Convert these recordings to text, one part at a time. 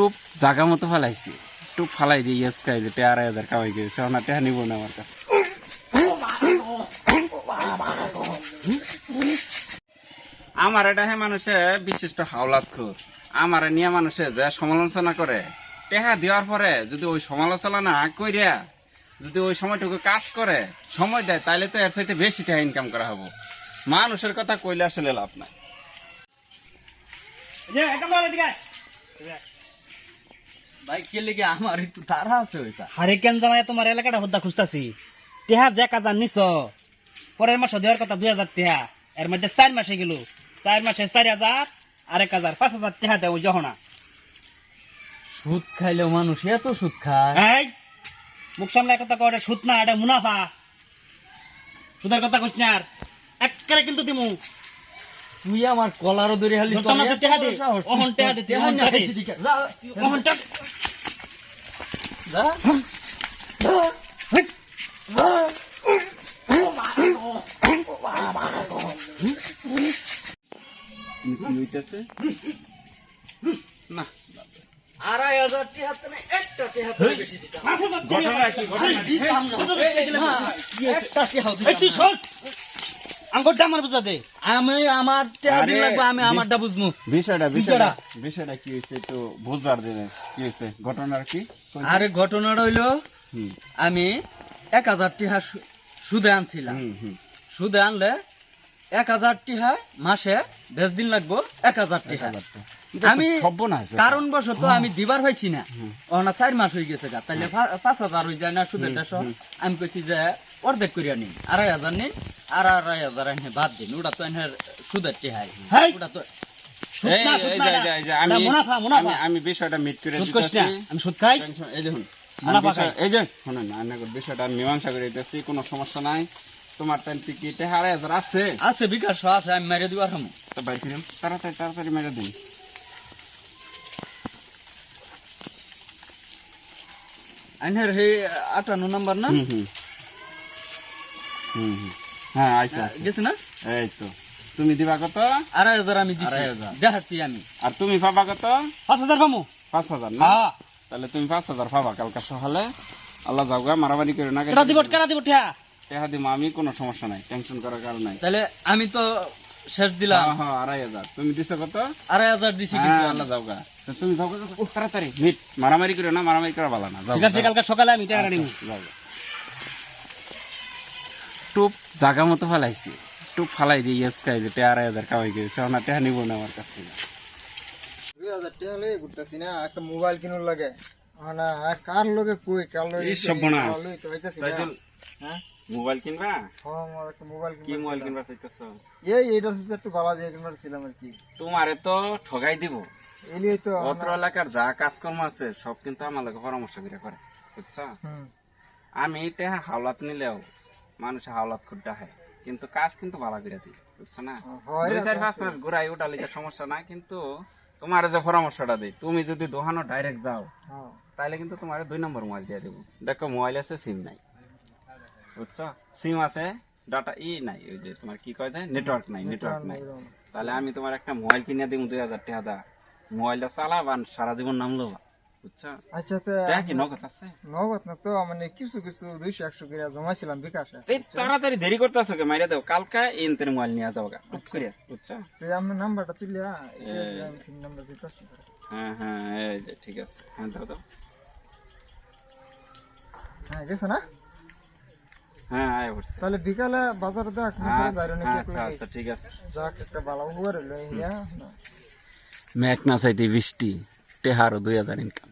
টুপ জাগা মতো ফালাইছি। টুপ ফালাই দিয়ে ইয়েস খাই যে আড়াই হাজার কামাই গেছে ওনা টেহা নিব না আমার কাছে। আমার এটা হে মানুষে বিশিষ্ট হাওলাত খুর আমার নিয়ে মানুষে যে সমালোচনা করে, টেহা দেওয়ার পরে যদি ওই সমালোচনা না কইরা, যদি ওই সময়টুকু কাজ করে, সময় দেয় তাহলে তো এর সাথে বেশি টাকা ইনকাম করা হব। মানুষের কথা কইলে আসলে লাভ নাই। ভাই কে লেগে আমার একটু তারা আছে ওইটা? আরে কেন জামাই তোমার এলাকাটা হদ্দা খুঁজতাছি। টেহা যে কাজার নিছ পরের মাসে দেওয়ার কথা দুই হাজার টেহা এর মধ্যে চার মাসে গেল। চার মাসে চার হাজার আর এক হাজার পাঁচ হাজার টেহা দেবো যহনা সুদ খাইলেও মানুষ এত সুদ খায়। মুখ সামনে কথা কয় সুদ না এটা মুনাফা। সুদের কথা কইস না আর। একবারে কিন্তু দিমু। তুই আমার কলারও ধরে হালি টেহা দে, অহন টেহা দে, অহন টেহা দে। কি হইতেছে না। আড়াই হাজার টেহা তো না, একটা টেহা তো বেশি দিতাম একটা আঙ্গুরটা আমার বুঝা দে আমি আমার লাগবে আমি আমারটা বিষয়টা বিষয়টা বিষয়টা কি একটু বুঝবার দিনে কি ঘটনার কি? আরে ঘটনাটা হইল আমি এক হাজার টিহা সুদে আনছিলাম। সুদে আনলে এক হাজার টিহা মাসে বেশ দিন লাগবো এক হাজার টিহা। আমি ব্যাপার। আমি দিবার হয়েছি না। ওনা চার মাস হয়ে গেছে গা। তাইলে পা- পাঁচ হাজার হয়ে যায় না সুদের দেশ আমি কইছি যে অর্ধেক করিয়া নিন আড়াই হাজার নিন আর আড়াই হাজার এনে বাদ দিন। ওটা তো এনে সুদের টিহাই। হেই! ওটা তো আমি বিষয়টা মিট করে আমি সুদ খাই। এই দেখুন। এই যে শুনেন না আমি বিষয়টা আমি মীমাংসা করে দিতেছি কোনো সমস্যা নাই। তোমার টাইম টিকিট হারাই হাজার আছে। আছে বিকাশ আছে আমি মেরে দিবার হামু। তো বাইর করিম তাড়াতাড়ি তাড়াতাড়ি মেরে দিন। আইনের সেই আটান্ন নাম্বার না? হুম হুম। হ্যাঁ আইসা আইসা। গেছে না? এই তো। তুমি দিবা কত? আড়াই হাজার আমি আড়াই হাজার। দেখাচ্ছি আমি। আর তুমি পাবা কত? পাঁচ হাজার পামু। পাঁচ হাজার না? হ্যাঁ। তাহলে তুমি পাঁচ হাজার পাবা কালকে সকালে। আল্লাহ যাও গা মারামারি করে না এটা দিব কেনা দিব। টেহা টেহা দিব আমি কোনো সমস্যা নাই টেনশন করার কারণ নাই। তাহলে আমি তো শেষ দিলাম। হ্যাঁ, হ্যাঁ, আড়াই হাজার। তুমি দিছো কত? আড়াই হাজার দিছি হ্যাঁ, কিন্তু আল্লাহ যাও গা তুমি যাও তাড়াতাড়ি। মিট মারামারি করে না মারামারি করা ভালো না। ঠিক আছে কালকে সকালে আমি নিব আচ্ছা, যাও টুপ জাগা মতো ফালাইছি। টুপ ফালাই দিয়ে ইয়েস খাই যে টেহা আড়াই হাজার কামাই গেছে ওনা টেহা নিব না আমার কাছ থেকে। দুই হাজার টাকা লয়ে ঘুরতেছি না একটা মোবাইল কিনুর লাগে। না কার লগে কই কার লগে না। হ্যাঁ? মোবাইল কিনবা? হ্যাঁ আমার একটা মোবাইল কি মোবাইল কিনবা চাইতেছো? এই এইটার সাথে একটু ভালো যায় কিনবার ছিলাম আর কি। তোমারে তো ঠগাই দিব। এলিয়ে তো অত্র এলাকার যা কাজকর্ম আছে সব কিন্তু আমার লাগে পরামর্শ করে করে বুঝছ? আমি হাওলাত নিলেও মানুষ হাওলাত ডাহে কিন্তু কাজ কিন্তু ভালো করে দিই বুঝছ না? হয় দুই চার পাঁচ মাস ঘুরাই ওটা লিখে সমস্যা নাই কিন্তু তোমার যে পরামর্শটা দিই তুমি যদি দোকানো ডাইরেক্ট যাও হ্যাঁ। তাহলে কিন্তু তোমার দুই নম্বর মোবাইল দিয়ে দেবো। দেখো মোবাইল আছে সিম নাই। বুঝছ? সিম আছে ডাটা ই নাই ওই যে তোমার কি কয় যায় নেটওয়ার্ক নাই নেটওয়ার্ক নাই তাহলে আমি তোমার একটা মোবাইল কিনে দিব দুই হাজার টাকা দা। মোবাইলটা চালাবা আর সারা জীবন নাম লোবা বুঝছ? আচ্ছা তো কি নগদ আছে? নগদ না তো মানে কিছু কিছু দুইশো একশো করে জমাইছিলাম বিকাশে। এই তাড়াতাড়ি দেরি করতেছো কে? মাইরা দাও কালকা ইনতের মোবাইল নিয়ে যাও টুপ করিয়া বুঝছ? তো আমি নাম্বারটা তুলিয়া নাম্বার দিতেছি। হ্যাঁ হ্যাঁ এই যে ঠিক আছে হ্যাঁ দাও দাও। হ্যাঁ গেছে না? হ্যাঁ আয় তাহলে বিকালে বাজারে দেখ আচ্ছা আচ্ছা আচ্ছা ঠিক আছে। যাক একটা হলো ইয়া ম্যাক না চাইতে বৃষ্টি টেহারও দুই হাজার ইনকাম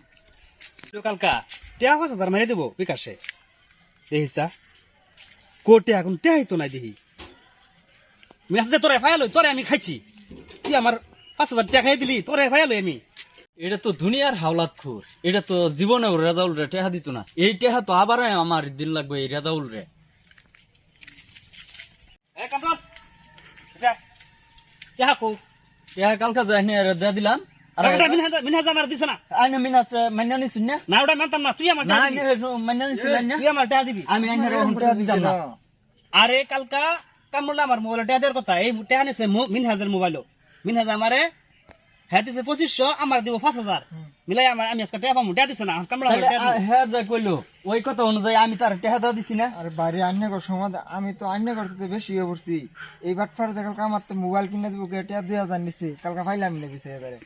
কালকা টেহা পাঁচ হাজার মেরে দেবো বিকাশে। দেখিস কোটে এখন টেহাই তো নাই দেখি মেসেজ তোরে ফায়াল তোরে আমি খাইছি। তুই আমার পাঁচ হাজার টাকা খাই দিলি তোরে ফায়াল আমি। এটা তো দুনিয়ার হাওলাত খুর এটা তো জীবনে রেজাউল রে টেহা দিত না। এই টেহা তো আবার আমার দিন লাগবে এই রেজাউল রে টেহা দিতাম না? আরে কালকা কামড়লা আমার মোবাইল দেওয়ার কথা। এই টাকা নিছে মিনহাজের মোবাইল মিনহাজ আমারে হ্যাঁ দিছে পঁচিশশো আমার দিব পাঁচ হাজার। মিলাই আমার আমি আজকে টেয়া পাবো দিছে না কামড়া হ্যাঁ যা কইলো ওই কথা অনুযায়ী আমি তার টেহা দেওয়া দিছি না। আরে বাড়ি আন্য কর সমাধান আমি তো আন্য করতে তো বেশি হয়ে পড়ছি। এই বাট ফার কালকে আমার তো মোবাইল কিনে দিব এটা দুই হাজার নিছি কালকে পাইলাম না বিষয় এবারে।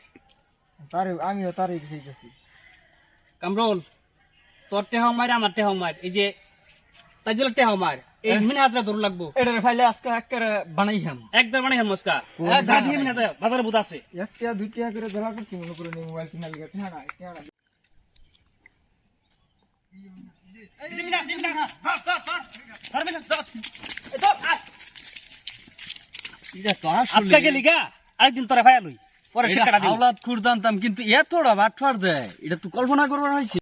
তারে আমিও তারই বিষয়তেছি কামরুল তোর টেহা মার আমার টেহা মার এই যে তাই জন্য টেহা মার এই মিনে হাজার ধরু লাগবো। এটার ফাইলে আজকে একেবারে বানাই হাম। একদম মানে হেমস্কা যা দিয়ে মিনে হাজার বাজারে বুধ আছে। একটা দুই টাকা করে ধরা করছি মনে করে নি মোবাইল কিনা লিগে না না তো আজকে গেলি গা আরেকদিন তোরা ভাইয়া লই পরে কিন্তু এতটা বাটফার দেয় এটা তুই কল্পনা করবার হয়েছে।